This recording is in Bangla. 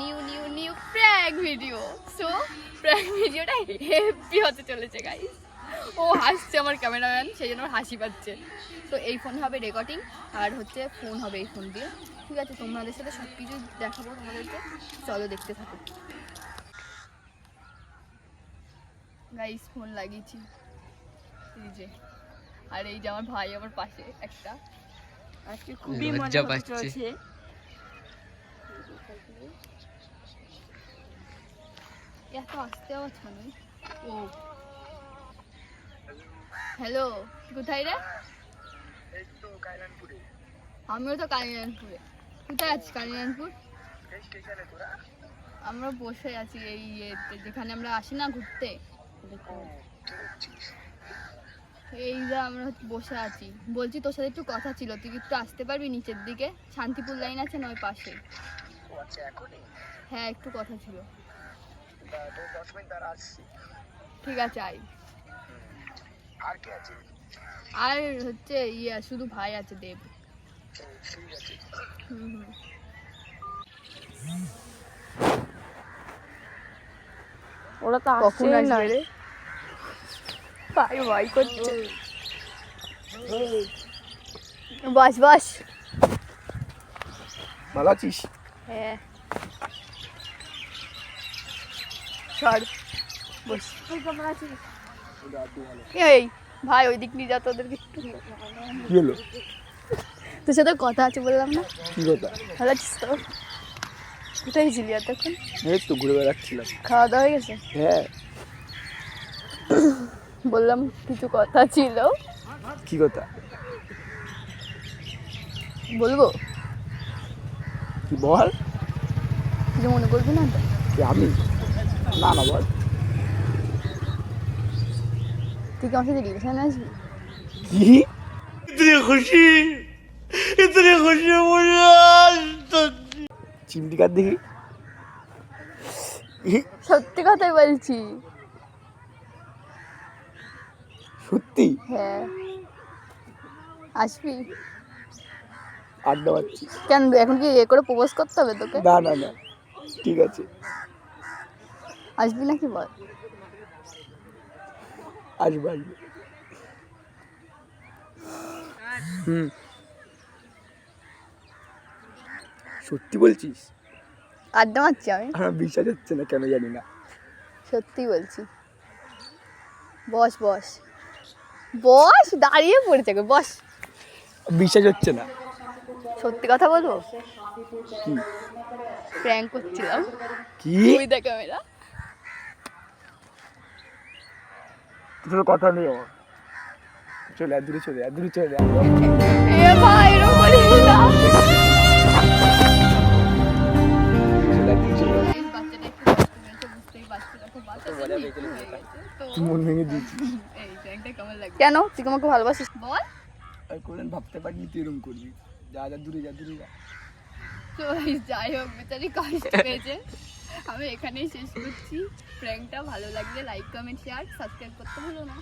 New new new prank video so prank ভিডিওটা হেভি হতে চলেছে গাইস ও হাসছে আমার ক্যামেরাম্যান সেই জন্য আমার হাসি পাচ্ছে। তো এই ফোন হবে রেকর্ডিং আর হচ্ছে ফোন হবে এই ফোন দিয়ে। ঠিক আছে তোমাদের সাথে সব কিছু দেখাবো তোমাদেরকে। চলো দেখতে থাকো। গাইস ফোন লাগিয়েছি। এই যে আর এই যে আমার ভাই আমার পাশে একটা। আজকে খুবই মজা লজ্জা হতে পাচ্ছে। চলেছে এত আসতে আওয়াজ কেন ও। হ্যালো কোথায় রে? আমিও তো কালিনারায়ণপুরে কোথায় আছিস কালিনারায়ণপুর আমরা বসে আছি এই ইয়েতে যেখানে আমরা আসি না ঘুরতে। এই যে আমরা বসে আছি। বলছি তোর সাথে একটু কথা ছিল তুই একটু আসতে পারবি নিচের দিকে? শান্তিপুর লাইন আছে না ওই পাশে? হ্যাঁ একটু কথা ছিল। ঠিক আছে আই আর কে আছে? আর হচ্ছে ইয়ে শুধু ভাই আছে দেব। ঠিক আছে হুম হুম। ওরা তো কখন আসছেই না। রে? ভাই ভাই করছে। বাস বাস। ভালো আছিস? হ্যাঁ। বস। এই ভাই ওই দিক নিয়ে যা তোদেরকে একটু কি হলো? তোর সাথে কথা আছে বললাম না? কি কথা? ভালো আছিস তো? কোথায় ছিলি এতক্ষণ? এই তো ঘুরে বেড়াচ্ছিলাম। খাওয়া দাওয়া হয়ে গেছে? হ্যাঁ। বললাম কিছু কথা ছিল। কি কথা? বলব? বল? কিছু মনে করবি না কি আমি? না না বল। তুই কি আমার সাথে রিলেশনে আসবি? কি? চিমটি কার দেখি? সত্যি কথাই বলছি। সত্যি? হ্যাঁ। আসবি? আড্ডা মারছি কেন এখন কি এ করে প্রপোজ করতে হবে তোকে? না না না। ঠিক আছে। আসবি নাকি বল? আসব আসব। হুম। সত্যি বলছিস? আড্ডা মারছি আমি? আমার বিশ্বাস হচ্ছে না কেন জানি না। সত্যি বলছি। বস বস। বস দাঁড়িয়ে পড়েছে গো বস। বিশ্বাস হচ্ছে না। সত্যি কথা বলব? কি প্র্যাঙ্ক করছিলাম। কি? ওই দেখ ক্যামেরা। তোর কথা নেই আমার। চলে আয় দূরে চলে আয় দূরে চলে কেন? তুই আমাকে ভালোবাসিস? বল। আমি কোনদিন ভাবতে পারিনি তুই এরকম করবি। যা যা দূরে যা দূরে যা। তো এই যাই হোক বেচারি কষ্ট পেয়েছে। আমি এখানেই শেষ করছি। ফ্র্যাঙ্কটা ভালো লাগলে লাইক কমেন্ট শেয়ার সাবস্ক্রাইব করতে হলো না।